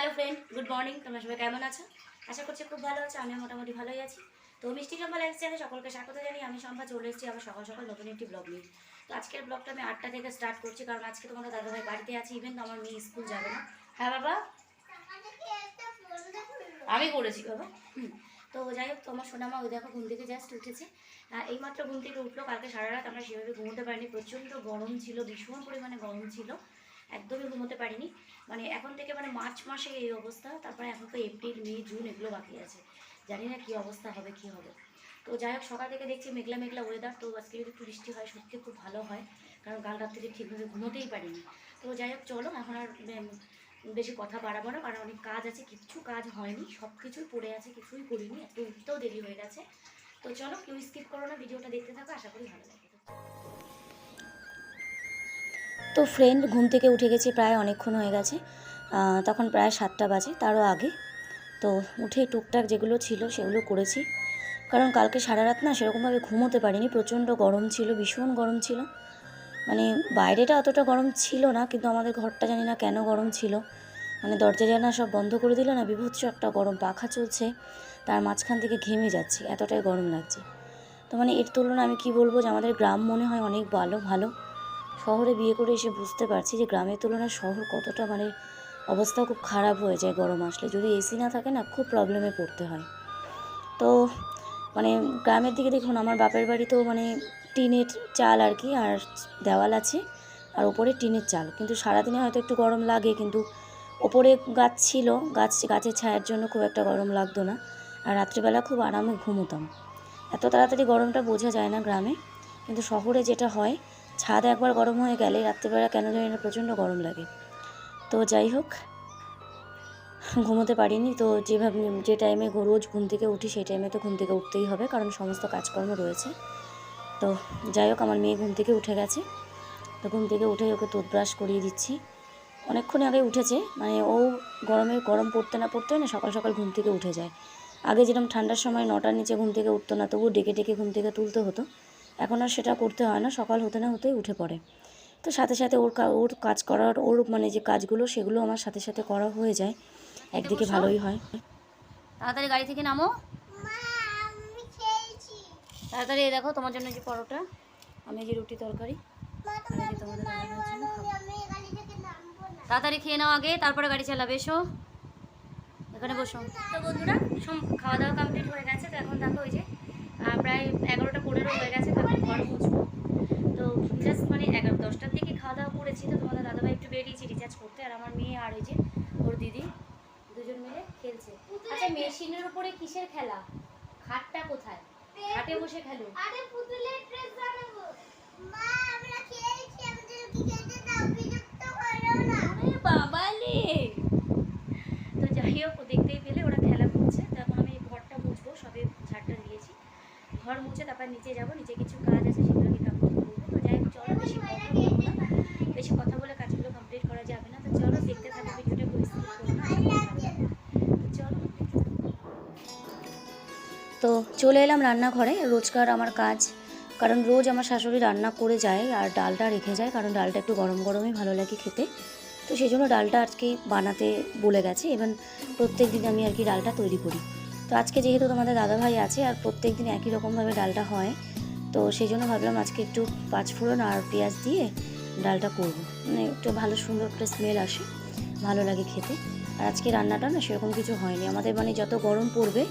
Hello friend good morning তোমরা সবাই কেমন আছো? আশা করছি খুব ভালো আছো আমি মোটামুটি ভালোই আছি। তো মিষ্টি সম্পা লাইফ চ্যানেলে সকলকে স্বাগত জানিয়ে আমি সম্পা চলে এসেছি আবার সকাল সকাল নতুন একটি ব্লগ নিয়ে। তো আজকের ব্লগটা আমি আটটা থেকে স্টার্ট করছি, কারণ আজকে তোমাদের দাদাভাই বাড়িতে আছি ইভেন তো আমার মেয়ে স্কুল যাবে না। হ্যাঁ বাবা? আমি করেছি বাবা। তো যাই হোক তোমার সোনামা ওই দেখো ঘুম থেকে জাস্ট উঠেছে। এইমাত্র ঘুম থেকে উঠল, কালকে সারা রাত আমরা সেভাবে ঘুমোতে পারিনি, প্রচণ্ড গরম ছিল, ভীষণ পরিমাণে গরম ছিল। একদমই ঘুমোতে পারিনি। মানে এখন থেকে মানে মার্চ মাসে এই অবস্থা, তারপরে এখন তো এপ্রিল, মে, জুন এগুলো বাকি আছে। জানি না কী অবস্থা হবে, কী হবে। তো যাই হোক, সকাল থেকে দেখছি মেঘলা মেঘলা ওয়েদার তো আজকে যদি একটু বৃষ্টি হয়, সত্যি খুব ভালো হয়। কারণ কাল রাত থেকে ঠিকভাবে ঘুমোতেই পারিনি। তো যাই হোক, চলো, এখন আর বেশি কথা বাড়াবো না, কারণ অনেক কাজ আছে, কিচ্ছু কাজ হয়নি। সব কিছুই পড়ে আছে, কিছুই করিনি, একটু উঠতেও দেরি হয়ে গেছে। তো চলো, কেউ স্কিপ করো না, ভিডিওটা দেখতে থাকো, আশা করি ভালো লাগে তো ফ্রেন্ড ঘুম থেকে উঠে গেছি প্রায় অনেকক্ষণ হয়ে গেছে। তখন প্রায় সাতটা বাজে, তারও আগে। তো উঠে টুকটাক যেগুলো ছিল সেগুলো করেছি। কারণ কালকে সারা রাত না সেরকমভাবে ঘুমোতে পারিনি, প্রচণ্ড গরম ছিল, ভীষণ গরম ছিল। মানে বাইরেটা অতটা গরম ছিল না, কিন্তু আমাদের ঘরটা জানি না কেন গরম ছিল। মানে দরজা জানা সব বন্ধ করে দিল না, বিভৎস একটা গরম পাখা চলছে। তার মাঝখান থেকে ঘেমে যাচ্ছি, এতটাই গরম লাগছে। তো মানে এর তুলনায় আমি কি বলব যে আমাদের গ্রাম মনে হয় অনেক ভালো ভালো। শহরে বিয়ে করে এসে বুঝতে পারছি যে গ্রামের তুলনায় শহর কতটা মানে অবস্থা খুব খারাপ হয়ে যায় গরম আসলে। যদি এসি না থাকে না, খুব প্রবলেমে পড়তে হয়। তো মানে গ্রামের দিকে দেখুন, আমার বাপের বাড়িতেও মানে টিনের চাল আর কি, আর দেওয়াল আছে, আর ওপরে টিনের চাল। কিন্তু সারাদিনে হয়তো একটু গরম লাগে, কিন্তু ওপরে গাছ ছিল, গাছ, গাছের ছায়ার জন্য খুব একটা গরম লাগতো না। আর রাত্রিবেলা খুব আরামে ঘুমোতাম। এত তাড়াতাড়ি গরমটা বোঝা যায় না গ্রামে, কিন্তু শহরে যেটা হয় ছাদ একবার গরম হয়ে গেলে রাত্রিবেলা কেন জানি না প্রচণ্ড গরম লাগে। তো যাই হোক, ঘুমোতে পারিনি তো যেভাবে যে টাইমে রোজ ঘুম থেকে উঠি সেই টাইমে তো ঘুম থেকে উঠতেই হবে কারণ সমস্ত কাজকর্ম রয়েছে। তো যাই হোক, আমার মেয়ে ঘুম থেকে উঠে গেছে। তো ঘুম থেকে উঠে ওকে টুথব্রাশ করিয়ে দিচ্ছি। অনেকক্ষণ আগে উঠেছে মানে ও গরমে গরম পড়তে না পড়তে না সকাল সকাল ঘুম থেকে উঠে যায়। আগে যেরকম ঠান্ডার সময় নটার নিচে ঘুম থেকে উঠতো না, তবুও ডেকে ডেকে ঘুম থেকে তুলতে হতো। এখন আর সেটা করতে হয় না সকাল হতে না হতেই উঠে পড়ে। তো সাথে সাথে ওর কা- ওর কাজ করার ওর মানে যে কাজগুলো সেগুলো আমার সাথে সাথে করা হয়ে যায়। একদিকে ভালোই হয়। তাড়াতাড়ি গাড়ি থেকে নামো। তাড়াতাড়ি এই দেখো তোমার জন্য যে পরোটা আমি যে রুটি তরকারি। তাড়াতাড়ি খেয়ে নাও আগে তারপরে গাড়ি চালাবে এসো। এখানে বসো। তো বন্ধুরা খাওয়া দাওয়া কমপ্লিট হয়ে গেছে তো এখন দেখো ওই যে প্রায় এগারোটা পনেরো হয়ে গেছে তো এখন ঘর মুছবো। তো জাস্ট মানে এগারো দশটার দিকে খাওয়া দাওয়া করেছি তো তোমাদের দাদাভাই একটু বেরিয়েছি রিচার্জ করতে আর আমার মেয়ে আর ওই যে ওর দিদি দুজন মিলে খেলছে। আচ্ছা মেশিনের উপরে কিসের খেলা? খাটটা কোথায়? খাটে বসে খেলো। আরে পুতুলের ড্রেস বানাবো। মা আমরা খেয়েছি আমাদের কি খেতে দাও বিরক্ত করো না। আরে বাবালে! তো যাই হোক দেখতেই পেলে ওরা খেলা করছে তো এখন আমি ঘরটা মুছবো সবে ঝাড়টা দিয়েছি তারপর নিচে যাব, নিচে কিছু কাজ আছে, সেগুলো আমি কমপ্লিট করব। তো যাই হোক, চলো বেশি কথা বলব না। বেশি কথা বলে কাজগুলো কমপ্লিট করা যাবে না। তো চলো, দেখতে থাকো, ভিডিওটা পরিস্থিতি করব চলো তো চলে এলাম রান্নাঘরে, রোজকার আমার কাজ। কারণ রোজ আমার শাশুড়ি রান্না করে যায় আর ডালটা রেখে যায়, কারণ ডালটা একটু গরম গরমই ভালো লাগে খেতে। তো সেই জন্য ডালটা আজকেই বানাতে বলে গেছে। এবং প্রত্যেক দিন আমি আর কি ডালটা তৈরি করি। তো আজকে যেহেতু তোমাদের দাদাভাই আছে আর প্রত্যেক দিন একই রকমভাবে ডালটা হয়, তো সেই জন্য ভাবলাম আজকে একটু পাঁচফোড়ন আর পেঁয়াজ দিয়ে ডালটা করব। মানে একটু ভালো সুন্দর একটা স্মেল আসে, ভালো লাগে খেতে। আর আজকে রান্নাটা না সেরকম কিছু হয়নি। আমাদের মানে যত গরম পড়বে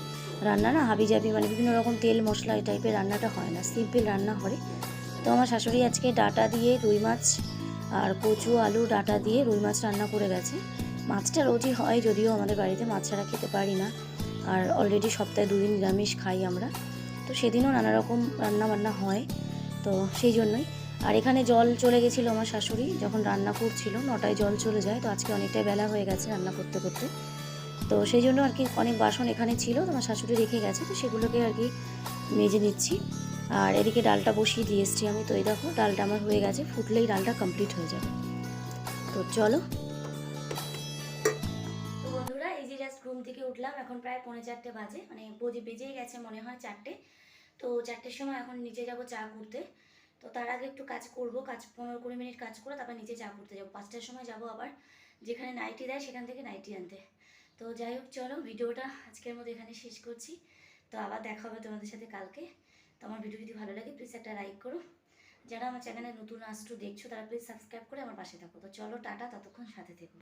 রান্না না হাবি জাবি মানে বিভিন্ন রকম তেল মশলা এই টাইপের রান্নাটা হয় না। সিম্পল রান্না হয়। তো আমার শাশুড়ি আজকে ডাটা দিয়ে রুই মাছ আর কচু, আলু ডাটা দিয়ে রুই মাছ রান্না করে গেছে। মাছটা রোজই হয়, যদিও আমাদের বাড়িতে মাছ ছাড়া খেতে পারি না। আর অলরেডি সপ্তাহে দুদিন নিরামিষ খাই আমরা। তো সেদিনও নানা রকম রান্না বান্না হয়, তো সেই জন্যই। আর এখানে জল চলে গেছিল আমার শাশুড়ি, যখন রান্না করছিল, নটায় জল চলে যায়, তো আজকে অনেকটাই বেলা হয়ে গেছে রান্না করতে করতে। তো সেই জন্য আর কি অনেক বাসন এখানে ছিল তো আমার শাশুড়ি রেখে গেছে, তো সেগুলোকে আর কি মেজে নিচ্ছি। আর এদিকে ডালটা বসিয়ে দিয়ে এসছি আমি, তো এই দেখো, ডালটা আমার হয়ে গেছে, ফুটলেই ডালটা কমপ্লিট হয়ে যাবে। তো চলো জাস্ট ঘুম থেকে উঠলাম, এখন প্রায় পৌনে চারটে বাজে মানে বোঝে বেজেই গেছে মনে হয় চারটে। তো চারটের সময় এখন নিচে যাব চা করতে। তো তার আগে একটু কাজ করব, কাজ পনেরো কুড়ি মিনিট কাজ করে তারপর নিচে চা করতে যাব। পাঁচটার সময় যাব আবার, যেখানে নাইটি দেয় সেখান থেকে নাইটি আনতে। তো যাই হোক, চলো ভিডিওটা আজকের মতো এখানে শেষ করছি। তো আবার দেখা হবে তোমাদের সাথে কালকে। তো আমার ভিডিও যদি ভালো লাগে প্লিজ একটা লাইক করো। যারা আমার চ্যানেলে নতুন আসটু দেখছ, তারা প্লিজ সাবস্ক্রাইব করে আমার পাশে থাকো। তো চলো, টাটা, ততক্ষণ সাথে থেকো।